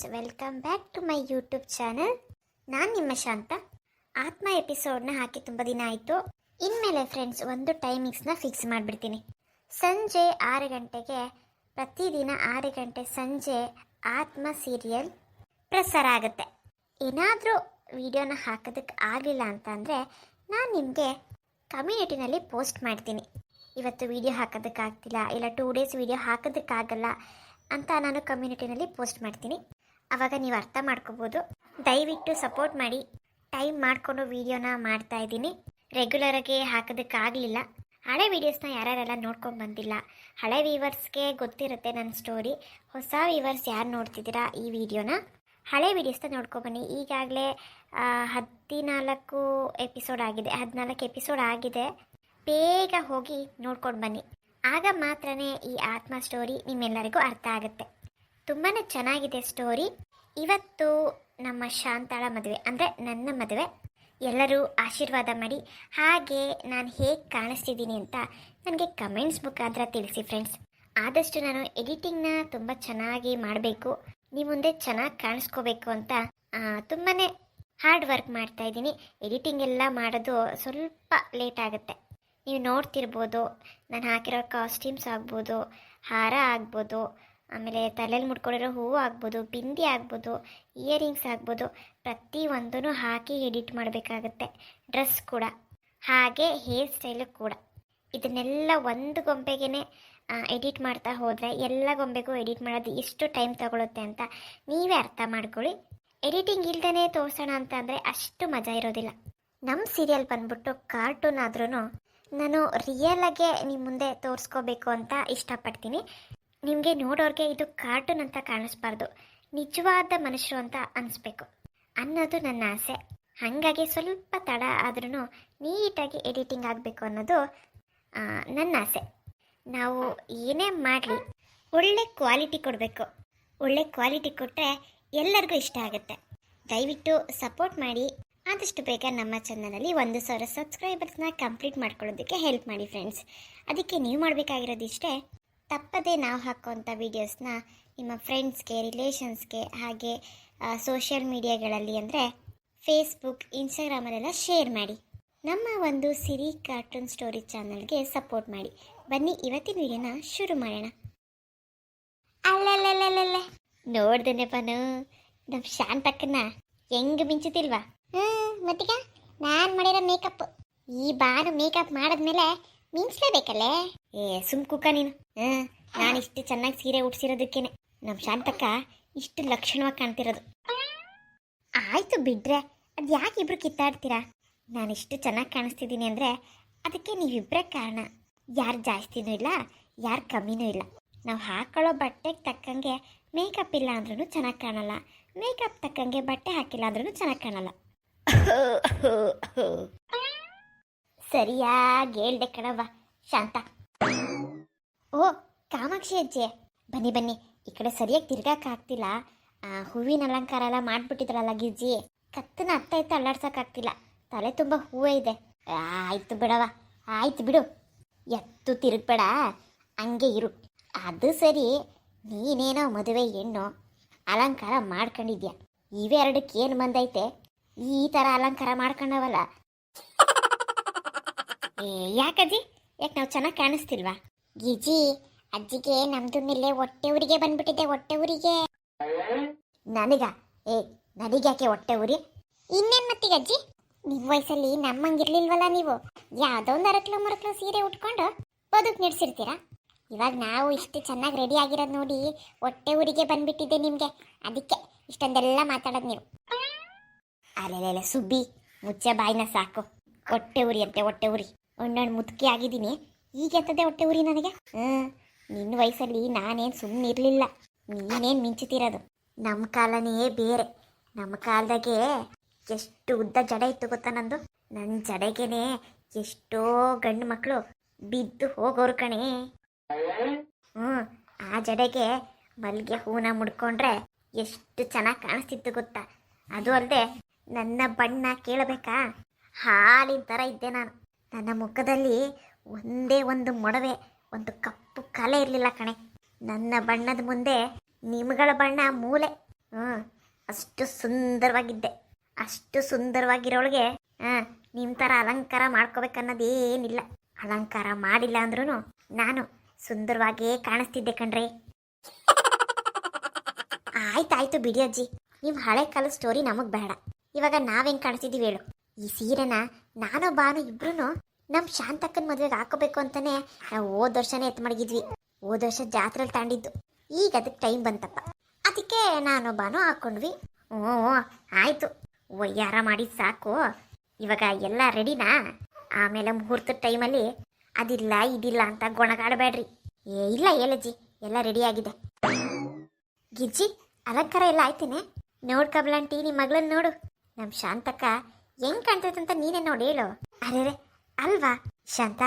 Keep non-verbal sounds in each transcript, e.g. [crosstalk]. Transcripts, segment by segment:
Friends welcome back to my YouTube channel ನಾನು ನಿಮ್ಮ ಶಾಂತ. ಆತ್ಮ ಎಪಿಸೋಡ್ನ ಹಾಕಿ ತುಂಬ ದಿನ ಆಯಿತು. ಇನ್ಮೇಲೆ ಫ್ರೆಂಡ್ಸ್ ಒಂದು ಟೈಮಿಂಗ್ಸ್ನ ಫಿಕ್ಸ್ ಮಾಡಿಬಿಡ್ತೀನಿ. ಸಂಜೆ ಆರು ಗಂಟೆಗೆ, ಪ್ರತಿದಿನ ಆರು ಗಂಟೆ ಸಂಜೆ ಆತ್ಮ ಸೀರಿಯಲ್ ಪ್ರಸಾರ ಆಗುತ್ತೆ. ಏನಾದರೂ ವಿಡಿಯೋನ ಹಾಕೋದಕ್ಕೆ ಆಗಲಿಲ್ಲ ಅಂತ ಅಂದರೆ ನಾನು ನಿಮಗೆ ಕಮ್ಯುನಿಟಿನಲ್ಲಿ ಪೋಸ್ಟ್ ಮಾಡ್ತೀನಿ. ಇವತ್ತು ವಿಡಿಯೋ ಹಾಕೋದಕ್ಕಾಗ್ತಿಲ್ಲ ಇಲ್ಲ ಟೂ ಡೇಸ್ ವಿಡಿಯೋ ಹಾಕೋದಕ್ಕಾಗಲ್ಲ ಅಂತ ನಾನು ಕಮ್ಯುನಿಟಿನಲ್ಲಿ ಪೋಸ್ಟ್ ಮಾಡ್ತೀನಿ. ಆವಾಗ ನೀವು ಅರ್ಥ ಮಾಡ್ಕೋಬೋದು. ದಯವಿಟ್ಟು ಸಪೋರ್ಟ್ ಮಾಡಿ. ಟೈಮ್ ಮಾಡಿಕೊಂಡು ವೀಡಿಯೋನ ಮಾಡ್ತಾ ಇದ್ದೀನಿ. ರೆಗ್ಯುಲರಾಗಿ ಹಾಕೋದಕ್ಕಾಗಲಿಲ್ಲ. ಹಳೆ ವೀಡಿಯೋಸ್ನ ಯಾರ್ಯಾರೆಲ್ಲ ನೋಡ್ಕೊಂಡು ಬಂದಿಲ್ಲ. ಹಳೆ ವೀವರ್ಸ್ಗೆ ಗೊತ್ತಿರುತ್ತೆ ನನ್ನ ಸ್ಟೋರಿ ಹೊಸ ವೀವರ್ಸ್ ಯಾರು ನೋಡ್ತಿದ್ದೀರಾ ಈ ವಿಡಿಯೋನ ಹಳೆ ವೀಡಿಯೋಸ್ನ ನೋಡ್ಕೊಬನ್ನಿ ಈಗಾಗಲೇ ಹದಿನಾಲ್ಕು ಎಪಿಸೋಡ್ ಆಗಿದೆ. ಹದಿನಾಲ್ಕು ಎಪಿಸೋಡ್ ಆಗಿದೆ. ಬೇಗ ಹೋಗಿ ನೋಡ್ಕೊಂಡು ಬನ್ನಿ. ಆಗ ಮಾತ್ರನೇ ಈ ಆತ್ಮ ಸ್ಟೋರಿ ನಿಮ್ಮೆಲ್ಲರಿಗೂ ಅರ್ಥ ಆಗುತ್ತೆ. ತುಂಬಾ ಚೆನ್ನಾಗಿದೆ ಸ್ಟೋರಿ ಇವತ್ತು ನಮ್ಮ ಶಾಂತಾಳ ಮದುವೆ, ಅಂದರೆ ನನ್ನ ಮದುವೆ. ಎಲ್ಲರೂ ಆಶೀರ್ವಾದ ಮಾಡಿ. ಹಾಗೆ ನಾನು ಹೇಗೆ ಕಾಣಿಸ್ತಿದ್ದೀನಿ ಅಂತ ನನಗೆ ಕಮೆಂಟ್ಸ್ ಮುಖಾಂತರ ತಿಳಿಸಿ ಫ್ರೆಂಡ್ಸ್ ಆದಷ್ಟು ನಾನು ಎಡಿಟಿಂಗ್ನ ತುಂಬ ಚೆನ್ನಾಗಿ ಮಾಡಬೇಕು. ನಿಮ್ಮ ಮುಂದೆ ಚೆನ್ನಾಗಿ ಕಾಣಿಸ್ಕೋಬೇಕು ಅಂತ ತುಂಬಾ ಹಾರ್ಡ್ ವರ್ಕ್ ಮಾಡ್ತಾ ಇದ್ದೀನಿ. ಎಡಿಟಿಂಗ್ ಎಲ್ಲ ಮಾಡೋದು ಸ್ವಲ್ಪ ಲೇಟ್ ಆಗುತ್ತೆ. ನೀವು ನೋಡ್ತಿರ್ಬೋದು, ನಾನು ಹಾಕಿರೋ ಕಾಸ್ಟ್ಯೂಮ್ಸ್ ಆಗ್ಬೋದು, ಹಾರ ಆಗ್ಬೋದು ಆಮೇಲೆ ತಲೆಯಲ್ಲಿ ಮುಡ್ಕೊಂಡಿರೋ ಹೂವು ಆಗ್ಬೋದು, ಬಿಂದಿ ಆಗ್ಬೋದು, ಇಯರಿಂಗ್ಸ್ ಆಗ್ಬೋದು ಪ್ರತಿಯೊಂದೂ ಹಾಕಿ ಎಡಿಟ್ ಮಾಡಬೇಕಾಗತ್ತೆ, ಡ್ರೆಸ್ ಕೂಡ. ಹಾಗೆ ಹೇರ್ ಸ್ಟೈಲು ಕೂಡ. ಇದನ್ನೆಲ್ಲ ಒಂದು ಗೊಂಬೆಗೇ ಎಡಿಟ್ ಮಾಡ್ತಾ ಹೋದರೆ ಎಲ್ಲ ಗೊಂಬೆಗೂ ಎಡಿಟ್ ಮಾಡೋದು ಎಷ್ಟು ಟೈಮ್ ತಗೊಳುತ್ತೆ ಅಂತ ನೀವೇ ಅರ್ಥ ಮಾಡ್ಕೊಳ್ಳಿ. ಎಡಿಟಿಂಗ್ ಇಲ್ದೇ ತೋರಿಸೋಣ ಅಂತ ಅಂದರೆ ಅಷ್ಟು ಮಜಾ ಇರೋದಿಲ್ಲ. ನಮ್ಮ ಸೀರಿಯಲ್ ಬಂದ್ಬಿಟ್ಟು ಕಾರ್ಟೂನ್ ಆದ್ರೂ ನಾನು ರಿಯಲಾಗೆ ನಿಮ್ಮ ಮುಂದೆ ತೋರಿಸ್ಕೋಬೇಕು ಅಂತ ಇಷ್ಟಪಡ್ತೀನಿ. ನಿಮಗೆ ನೋಡೋರಿಗೆ ಇದು ಕಾರ್ಟೂನ್ ಅಂತ ಕಾಣಿಸ್ಬಾರ್ದು. ನಿಜವಾದ ಮನುಷ್ಯರು ಅಂತ ಅನಿಸ್ಬೇಕು. ಅನ್ನೋದು ನನ್ನ ಆಸೆ. ಹಾಗಾಗಿ ಸ್ವಲ್ಪ ತಡ ಆದ್ರೂ ನೀಟಾಗಿ ಎಡಿಟಿಂಗ್ ಆಗಬೇಕು ಅನ್ನೋದು ನನ್ನ ಆಸೆ. ನಾವು ಏನೇ ಮಾಡಲಿ, ಒಳ್ಳೆ ಕ್ವಾಲಿಟಿ ಕೊಡಬೇಕು. ಒಳ್ಳೆ ಕ್ವಾಲಿಟಿ ಕೊಟ್ಟರೆ ಎಲ್ಲರಿಗೂ ಇಷ್ಟ ಆಗುತ್ತೆ. ದಯವಿಟ್ಟು ಸಪೋರ್ಟ್ ಮಾಡಿ. ಆದಷ್ಟು ಬೇಗ ನಮ್ಮ ಚಾನಲಲ್ಲಿ ಒಂದು ಸಾವಿರ ಸಬ್ಸ್ಕ್ರೈಬರ್ಸ್ನ ಕಂಪ್ಲೀಟ್ ಮಾಡ್ಕೊಳ್ಳೋದಕ್ಕೆ ಹೆಲ್ಪ್ ಮಾಡಿ ಫ್ರೆಂಡ್ಸ್ ಅದಕ್ಕೆ ನೀವು ಮಾಡಬೇಕಾಗಿರೋದು ಇಷ್ಟೇ. ತಪ್ಪದೇ ನಾವು ಹಾಕುವಂಥ ವೀಡಿಯೋಸ್ನ ನಿಮ್ಮ ಫ್ರೆಂಡ್ಸ್ಗೆ ರಿಲೇಷನ್ಸ್ಗೆ ಹಾಗೆ ಸೋಷಿಯಲ್ ಮೀಡಿಯಾಗಳಲ್ಲಿ ಅಂದರೆ ಫೇಸ್ಬುಕ್ ಇನ್ಸ್ಟಾಗ್ರಾಮಲ್ಲೆಲ್ಲ ಶೇರ್ ಮಾಡಿ. ನಮ್ಮ ಒಂದು ಸಿರಿ ಕಾರ್ಟೂನ್ ಸ್ಟೋರಿ ಚಾನಲ್ಗೆ ಸಪೋರ್ಟ್ ಮಾಡಿ. ಬನ್ನಿ, ಇವತ್ತಿನ ವಿಡಿಯೋನ ಶುರು ಮಾಡೋಣ. ಅಲ್ಲಲ್ಲಲ್ಲಲ್ಲ ನೋಡ್ದೇನೆ ಬನು ನಮ್ಮ ಶಾಂತಕ್ಕನ್ನ ಹೆಂಗೆ ಮಿಂಚುತ್ತಿಲ್ವಾ ಹ್ಞೂ ಮತ್ತೀಗ ನಾನು ಮಾಡಿರೋ ಮೇಕಪ್ ಈ ಬಾರು ಮೇಕಪ್ ಮಾಡಿದ್ಮೇಲೆ ಮಿಂಚ್ಲೇಬೇಕಲ್ಲೇ ಏ, ಸುಮ್ ಕುಕ್ಕ ನೀನು. ನಾನು ಇಷ್ಟು ಚೆನ್ನಾಗಿ ಸೀರೆ ಉಡ್ಸಿರೋದಕ್ಕೇನೆ. ನಮ್ಮ ಶಾಂತಕ್ಕ ಇಷ್ಟು ಲಕ್ಷಣವಾಗಿ ಕಾಣ್ತಿರೋದು. ಆಯ್ತು ಬಿಡ್ರೆ, ಅದು ಯಾಕೆ ಇಬ್ರು ಕಿತ್ತಾಡ್ತೀರಾ? ನಾನು ಇಷ್ಟು ಚೆನ್ನಾಗಿ ಕಾಣಿಸ್ತಿದ್ದೀನಿ ಅಂದರೆ ಅದಕ್ಕೆ ನೀವಿಬ್ಬರೇ ಕಾರಣ. ಯಾರು ಜಾಸ್ತಿನೂ ಇಲ್ಲ, ಯಾರು ಕಮ್ಮಿನೂ ಇಲ್ಲ. ನಾವು ಹಾಕೊಳ್ಳೋ ಬಟ್ಟೆಗೆ ತಕ್ಕಂಗೆ ಮೇಕಪ್ ಇಲ್ಲ ಅಂದ್ರೂ ಚೆನ್ನಾಗಿ ಕಾಣಲ್ಲ. ಮೇಕಪ್ ತಕ್ಕಂಗೆ ಬಟ್ಟೆ ಹಾಕಿಲ್ಲ ಅಂದ್ರೂ ಚೆನ್ನಾಗಿ ಕಾಣಲ್ಲ. [laughs] ಸರಿಯಾಗಿ ಹೇಳ್ದೆ ಕಣವ್ವ. ಶಾಂತ. ಓ, ಕಾಮಾಕ್ಷಿ ಅಜ್ಜೆ. ಬನ್ನಿ ಬನ್ನಿ. ಈ ಕಡೆ ಸರಿಯಾಗಿ ತಿರ್ಗಾಕಾಗ್ತಿಲ್ಲ ಹೂವಿನ ಅಲಂಕಾರ ಎಲ್ಲ ಮಾಡ್ಬಿಟ್ಟಿದ್ರಲ್ಲ ಗಿಜ್ಜಿ ಕತ್ತನ ಅತ್ತ ಇತ್ತ ಅಲ್ಲಾಡ್ಸೋಕ್ಕಾಗ್ತಿಲ್ಲ ತಲೆ ತುಂಬ ಹೂವೇ ಇದೆ. ಆಯ್ತು ಬಿಡವ ಆಯ್ತು ಬಿಡು. ಎತ್ತು ತಿರುಗ್ಬೇಡ. ಹಂಗೆ ಇರು. ಅದು ಸರಿ. ನೀನೇನೋ ಮದುವೆ ಹೆಣ್ಣು. ಅಲಂಕಾರ ಮಾಡ್ಕೊಂಡಿದ್ಯಾ. ಇವೆರಡಕ್ಕೆ ಏನು ಬಂದೈತೆ ಈ ಥರ ಅಲಂಕಾರ ಮಾಡ್ಕೊಂಡವಲ್ಲ. ಯಾಕಜ್ಜಿ? ಯಾಕೆ ನಾವು ಚೆನ್ನಾಗಿ ಕಾಣಿಸ್ತಿಲ್ವಾ? ಗಿಜಿ, ಅಜ್ಜಿಗೆ ನಮ್ದು ಮೇಲೆ ಹೊಟ್ಟೆ ಊರಿಗೆ ಬಂದ್ಬಿಟ್ಟಿದೆ, ಹೊಟ್ಟೆ ಊರಿಗೆ. ನನಗ? ಏ, ನನಗ್ಯಾಕೆ ಹೊಟ್ಟೆ ಊರಿ? ಇನ್ನೇನ್ ಮತ್ತೀಗ ಅಜ್ಜಿ? ನಿಮ್ಮ ವಯಸ್ಸಲ್ಲಿ ನಮ್ಮಂಗಿರ್ಲಿಲ್ವಲ್ಲ ನೀವು? ಯಾವ್ದೋ ಒಂದು ಅರಕ್ಲೋ ಸೀರೆ ಉಟ್ಕೊಂಡು ಬದುಕು ನಡೆಸಿರ್ತೀರಾ? ಇವಾಗ ನಾವು ಇಷ್ಟು ಚೆನ್ನಾಗಿ ರೆಡಿ ಆಗಿರೋದು ನೋಡಿ ಹೊಟ್ಟೆ ಊರಿಗೆ ಬಂದ್ಬಿಟ್ಟಿದೆ ನಿಮಗೆ. ಅದಕ್ಕೆ ಇಷ್ಟೊಂದೆಲ್ಲ ಮಾತಾಡೋದು ನೀವು. ಅಲ್ಲೆಲ್ಲ ಸುಬ್ಬಿ, ಮುಚ್ಚ ಬಾಯಿನ ಸಾಕು. ಹೊಟ್ಟೆ ಉರಿ ಅಂತೆ, ಹೊಟ್ಟೆ ಉರಿ ಒಂದೊಂದು ಮುದುಕಿ ಆಗಿದ್ದೀನಿ. ಈಗ ಎಂತದೆ ಹೊಟ್ಟೆ ಉರಿ ನನಗೆ? ಹ್ಞೂ ನಿನ್ನ ವಯಸ್ಸಲ್ಲಿ ನಾನೇನು ಸುಮ್ಮನೆ ಇರಲಿಲ್ಲ. ನೀನೇನು ಮಿಂಚುತ್ತಿರೋದು? ನಮ್ಮ ಕಾಲನೇ ಬೇರೆ. ನಮ್ಮ ಕಾಲದಾಗೆ ಎಷ್ಟು ಉದ್ದ ಜಡ ಇತ್ತು ಗೊತ್ತಾ ನಂದು? ನನ್ನ ಜಡೆಗೇನೆ ಎಷ್ಟೋ ಗಂಡು ಮಕ್ಕಳು ಬಿದ್ದು ಹೋಗೋರು ಕಣೆ. ಹ್ಞೂ, ಆ ಜಡೆಗೆ ಮಲ್ಲಿಗೆ ಹೂನ ಮುಡ್ಕೊಂಡ್ರೆ ಎಷ್ಟು ಚೆನ್ನಾಗಿ ಕಾಣಿಸ್ತಿತ್ತು ಗೊತ್ತಾ? ಅದು ಅಲ್ಲದೆ ನನ್ನ ಬಣ್ಣ ಕೇಳಬೇಕಾ? ಹಾಲಿನ ಥರ ಇದ್ದೆ ನಾನು. ನನ್ನ ಮುಖದಲ್ಲಿ ಒಂದೇ ಒಂದು ಮೊಡವೆ, ಒಂದು ಕಪ್ಪು ಕಲೆ ಇರಲಿಲ್ಲ ಕಣೆ. ನನ್ನ ಬಣ್ಣದ ಮುಂದೆ ನಿಮ್ಗಳ ಬಣ್ಣ ಮೂಲೆ. ಹ್ಞೂ, ಅಷ್ಟು ಸುಂದರವಾಗಿದ್ದೆ. ಅಷ್ಟು ಸುಂದರವಾಗಿರೋಳಿಗೆ ಹಾಂ ನಿಮ್ಮ ಥರ ಅಲಂಕಾರ ಮಾಡ್ಕೋಬೇಕನ್ನೋದೇನಿಲ್ಲ. ಅಲಂಕಾರ ಮಾಡಿಲ್ಲ ಅಂದ್ರೂ ನಾನು ಸುಂದರವಾಗಿಯೇ ಕಾಣಿಸ್ತಿದ್ದೆ ಕಣ್ರಿ. ಆಯ್ತಾಯ್ತು ಬಿಡಿ ಅಜ್ಜಿ. ನಿಮ್ಮ ಹಳೆ ಕಾಲದ ಸ್ಟೋರಿ ನಮಗೆ ಬೇಡ. ಇವಾಗ ನಾವೇನು ಕಾಣಿಸ್ತಿದ್ದೀವಿ ಹೇಳು. ಈ ಸೀರೆನ ನಾನು, ಬಾನು ಇಬ್ರು ನಮ್ಮ ಶಾಂತಕ್ಕನ ಮದುವೆಗೆ ಹಾಕೋಬೇಕು ಅಂತಾನೆ ನಾವು ಹೋದ ವರ್ಷನೇ ಎತ್ತು ಮಡಗಿದ್ವಿ. ಹೋದ ವರ್ಷ ಜಾತ್ರೆಲಿ ತಾಂಡಿದ್ದು. ಈಗ ಅದಕ್ಕೆ ಟೈಮ್ ಬಂತಪ್ಪ. ಅದಕ್ಕೆ ನಾನು, ಬಾನು ಹಾಕೊಂಡ್ವಿ. ಹ್ಞೂ, ಆಯಿತು. ಒಯ್ಯಾರ ಮಾಡಿದ ಸಾಕು. ಇವಾಗ ಎಲ್ಲ ರೆಡಿನಾ ಆಮೇಲೆ ಮುಹೂರ್ತದ ಟೈಮಲ್ಲಿ ಅದಿಲ್ಲ, ಇದಿಲ್ಲ ಅಂತ ಗೊಣಗಾಡಬೇಡ್ರಿ. ಏ, ಇಲ್ಲ, ಏಲಜ್ಜಿ, ಎಲ್ಲ ರೆಡಿ ಆಗಿದೆ. ಗಿಜ್ಜಿ, ಅಲಂಕಾರ ಎಲ್ಲ ಆಯ್ತೇನೆ. ನೋಡ್ಕಬ್ಲಂಟಿ ನಿಮ್ಮ ಮಗಳನ್ನ ನೋಡು. ನಮ್ಮ ಶಾಂತಕ್ಕ ಹೆಂಗ್ ಕಾಣ್ತೈತೆ ಅಂತ ನೀನೇ ನೋಡಿ ಹೇಳು. ಅರೆ ಅಲ್ವಾ? ಶಾಂತ,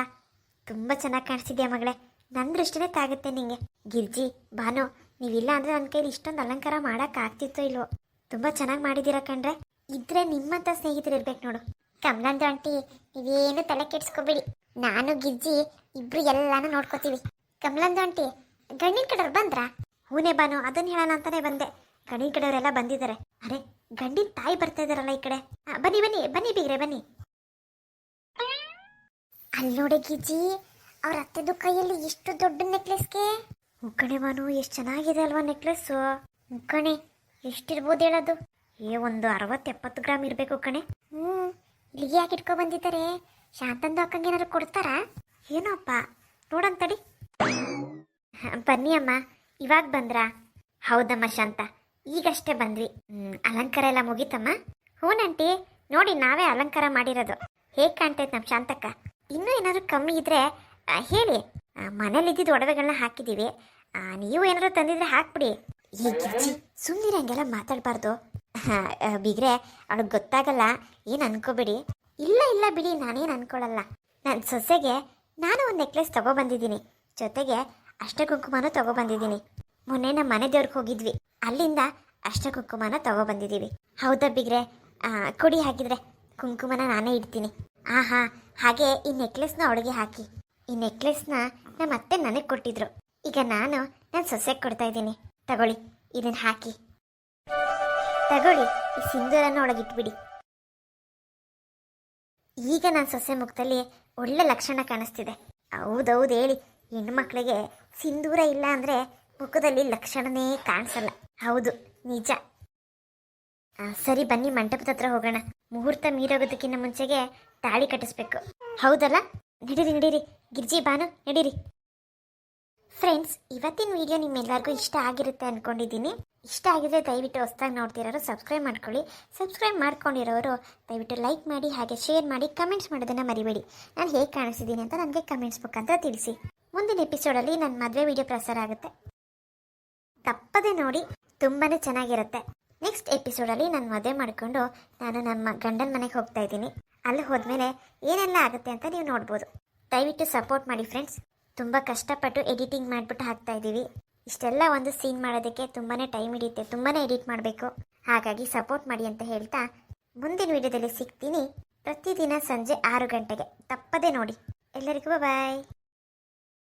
ತುಂಬಾ ಚೆನ್ನಾಗಿ ಕಾಣಿಸ್ತಿದ್ಯಾ ಮಗಳೇ? ನನ್ನ ದೃಷ್ಟಿನೇ ತಾಗುತ್ತೆ ನಿಂಗೆ. ಗಿರ್ಜಿ, ಭಾನು, ನೀವಿಲ್ಲ ಅಂದ್ರೆ ನನ್ನ ಕೈಲಿ ಇಷ್ಟೊಂದು ಅಲಂಕಾರ ಮಾಡಕ್ ಆಗ್ತಿತ್ತೋ ಇಲ್ವೋ? ತುಂಬಾ ಚೆನ್ನಾಗಿ ಮಾಡಿದ್ದೀರಾ ಕಣ್ರೆ. ಇದ್ರೆ ನಿಮ್ಮಂತ ಸ್ನೇಹಿತರು ಇರ್ಬೇಕು ನೋಡು. ಕಮಲಂದು ಆಂಟಿ, ನೀವೇನು ತಲೆ ಕೆಡ್ಸ್ಕೊಬೇಡಿ. ನಾನು, ಗಿರ್ಜಿ, ಇಬ್ರು ಎಲ್ಲಾನು ನೋಡ್ಕೋತೀವಿ. ಕಮಲಂದು ಆಂಟಿ, ಗಂಡಿನ ಕಡೆಯವ್ರು ಬಂದ್ರಾ? ಹೂನೆ ಬಾನು ಅದನ್ನ ಹೇಳೋಣ ಅಂತಾನೆ ಬಂದೆ. ಗಂಡಿನ ಕಡೆಯವರೆಲ್ಲ ಬಂದಿದ್ದಾರೆ. ಅರೆ ಗಂಡಿನ ತಾಯಿ ಬರ್ತಾ ಇದಾರಲ್ಲ ಈ ಕಡೆ. ಬನ್ನಿ ಬನ್ನಿ ಬನ್ನಿ ಬೀಗ್ರೆ, ಬನ್ನಿ. ಅಲ್ಲಿ ನೋಡಿ ಅವ್ರ ಅತ್ತೆದು ಕೈಯಲ್ಲಿ ಎಷ್ಟು ದೊಡ್ಡ ನೆಕ್ಲೆಸ್ಗೆ? ಮುಕ್ಕಣೆ ಬಾನು ಎಷ್ಟು ಚೆನ್ನಾಗಿದೆ ಅಲ್ವಾ ನೆಕ್ಲೆಸ್ಸು? ಮುಕ್ಕಣೆ ಎಷ್ಟಿರ್ಬೋದು ಹೇಳೋದು? ಏ, ಒಂದು ಅರವತ್ತು ಎಪ್ಪತ್ತು ಗ್ರಾಮ್ ಇರಬೇಕು ಕಣೆ. ಹ್ಞೂ ಇಲ್ಲಿಗೆ ಯಾಕೆ ಇಟ್ಕೊ ಬಂದಿದ್ದಾರೆ? ಶಾಂತಂದು ಅಕ್ಕಂಗೆ ಏನಾದ್ರು ಕೊಡ್ತಾರಾ? ಏನೋಪ್ಪ ನೋಡಂತಡಿ ಬನ್ನಿ ಅಮ್ಮ, ಇವಾಗ ಬಂದ್ರಾ? ಹೌದಮ್ಮ ಶಾಂತ. ಈಗಷ್ಟೇ ಬಂದ್ವಿ. ಅಲಂಕಾರ ಎಲ್ಲ ಮುಗೀತಮ್ಮ? ಹೂನಂಟಿ ನೋಡಿ ನಾವೇ ಅಲಂಕಾರ ಮಾಡಿರೋದು. ಹೇಗೆ ಕಾಣ್ತೈತೆ ನಮ್ಮ ಶಾಂತಕ್ಕ? ಇನ್ನೂ ಏನಾದರೂ ಕಮ್ಮಿ ಇದ್ರೆ ಹೇಳಿ. ಮನೇಲಿ ಇದ್ದಿದ್ದು ಒಡವೆಗಳನ್ನ ಹಾಕಿದ್ದೀವಿ. ನೀವು ಏನಾದ್ರು ತಂದಿದ್ರೆ ಹಾಕ್ಬಿಡಿ. ಸುಮ್ಮನೆ ಹಂಗೆಲ್ಲ ಮಾತಾಡಬಾರ್ದು. ಬಿಗ್ರೆ, ಅವಳಿಗೆ ಗೊತ್ತಾಗಲ್ಲ. ಏನು ಅನ್ಕೋಬಿಡಿ. ಇಲ್ಲ ಇಲ್ಲ ಬಿಡಿ, ನಾನೇನು ಅನ್ಕೊಳ್ಳಲ್ಲ ನನ್ನ ಸೊಸೆಗೆ ನಾನು ಒಂದು ನೆಕ್ಲೆಸ್ ತಗೊಬಂದಿದ್ದೀನಿ. ಜೊತೆಗೆ ಅಷ್ಟೇ ಕುಂಕುಮನೂ ತಗೊಬಂದಿದ್ದೀನಿ. ಮೊನ್ನೆ ನಮ್ಮ ಮನೆ ದೇವ್ರಿಗೆ ಹೋಗಿದ್ವಿ. ಅಲ್ಲಿಂದ ಅಷ್ಟ ಕುಂಕುಮನ ತಗೊಬಂದಿದ್ದೀವಿ ಹೌದಾ ಬಿಗ್ರೆ? ಕುಡಿ ಹಾಕಿದ್ರೆ ಕುಂಕುಮನ ನಾನೇ ಇಡ್ತೀನಿ. ಆಹಾ, ಹಾಗೆ ಈ ನೆಕ್ಲೆಸ್ನ ಒಳಗೆ ಹಾಕಿ. ಈ ನೆಕ್ಲೆಸ್ನ ನಮ್ಮ ಅತ್ತೆ ನನಗೆ ಕೊಟ್ಟಿದ್ರು. ಈಗ ನಾನು ನನ್ನ ಸೊಸೆಗೆ ಕೊಡ್ತಾ ಇದ್ದೀನಿ. ತಗೊಳ್ಳಿ ಇದನ್ನು ಹಾಕಿ. ತಗೊಳ್ಳಿ, ಈ ಸಿಂಧೂರನ್ನು ಒಳಗಿಟ್ಬಿಡಿ ಈಗ ನನ್ನ ಸೊಸೆ ಮುಖದಲ್ಲಿ ಒಳ್ಳೆ ಲಕ್ಷಣ ಕಾಣಿಸ್ತಿದೆ. ಹೌದೌದು ಹೇಳಿ ಹೆಣ್ಣು ಮಕ್ಕಳಿಗೆ ಸಿಂಧೂರ ಇಲ್ಲ ಅಂದರೆ ಮುಖದಲ್ಲಿ ಲಕ್ಷಣನೇ ಕಾಣಿಸಲ್ಲ. ಹೌದು, ನಿಜ. ಸರಿ, ಬನ್ನಿ, ಮಂಟಪದ ಹತ್ರ ಹೋಗೋಣ. ಮುಹೂರ್ತ ಮೀರೋಗೋದಕ್ಕಿಂತ ಮುಂಚೆಗೆ ತಾಳಿ ಕಟ್ಟಿಸ್ಬೇಕು. ಹೌದಲ್ಲ? ನಡೀರಿ ನಡೀರಿ. ಗಿರ್ಜಿ ಬಾನು ನಡೀರಿ. ಫ್ರೆಂಡ್ಸ್, ಇವತ್ತಿನ ವಿಡಿಯೋ ನಿಮ್ಮೆಲ್ಲರಿಗೂ ಇಷ್ಟ ಆಗಿರುತ್ತೆ ಅನ್ಕೊಂಡಿದ್ದೀನಿ. ಇಷ್ಟ ಆಗಿದ್ರೆ ದಯವಿಟ್ಟು ಹೊಸ್ದಾಗಿ ನೋಡ್ತಿರೋರು ಸಬ್ಸ್ಕ್ರೈಬ್ ಮಾಡ್ಕೊಳ್ಳಿ. ಸಬ್ಸ್ಕ್ರೈಬ್ ಮಾಡ್ಕೊಂಡಿರೋರು ದಯವಿಟ್ಟು ಲೈಕ್ ಮಾಡಿ, ಹಾಗೆ ಶೇರ್ ಮಾಡಿ, ಕಮೆಂಟ್ಸ್ ಮಾಡೋದನ್ನು ಮರಿಬೇಡಿ. ನಾನು ಹೇಗೆ ಕಾಣಿಸಿದ್ದೀನಿ ಅಂತ ನನಗೆ ಕಮೆಂಟ್ಸ್ ಮುಖಾಂತರ ತಿಳಿಸಿ. ಮುಂದಿನ ಎಪಿಸೋಡಲ್ಲಿ ನನ್ನ ಮದುವೆ ವಿಡಿಯೋ ಪ್ರಸಾರ ಆಗುತ್ತೆ. ತಪ್ಪದೆ ನೋಡಿ ತುಂಬಾ ಚೆನ್ನಾಗಿರುತ್ತೆ. ನೆಕ್ಸ್ಟ್ ಎಪಿಸೋಡಲ್ಲಿ ನಾನು ಮದುವೆ ಮಾಡಿಕೊಂಡು ನಾನು ನಮ್ಮ ಗಂಡನ ಮನೆಗೆ ಹೋಗ್ತಾ ಇದ್ದೀನಿ. ಅಲ್ಲಿ ಹೋದ್ಮೇಲೆ ಏನೆಲ್ಲ ಆಗುತ್ತೆ ಅಂತ ನೀವು ನೋಡ್ಬೋದು. ದಯವಿಟ್ಟು ಸಪೋರ್ಟ್ ಮಾಡಿ ಫ್ರೆಂಡ್ಸ್ ತುಂಬ ಕಷ್ಟಪಟ್ಟು ಎಡಿಟಿಂಗ್ ಮಾಡಿಬಿಟ್ಟು ಹಾಕ್ತಾ ಇದ್ದೀವಿ ಇಷ್ಟೆಲ್ಲ ಒಂದು ಸೀನ್ ಮಾಡೋದಕ್ಕೆ ತುಂಬಾ ಟೈಮ್ ಹಿಡಿಯುತ್ತೆ. ತುಂಬಾ ಎಡಿಟ್ ಮಾಡಬೇಕು. ಹಾಗಾಗಿ ಸಪೋರ್ಟ್ ಮಾಡಿ ಅಂತ ಹೇಳ್ತಾ ಮುಂದಿನ ವಿಡಿಯೋದಲ್ಲಿ ಸಿಗ್ತೀನಿ. ಪ್ರತಿದಿನ ಸಂಜೆ ಆರು ಗಂಟೆಗೆ. ತಪ್ಪದೆ ನೋಡಿ. ಎಲ್ಲರಿಗೂ ಬಾಯ್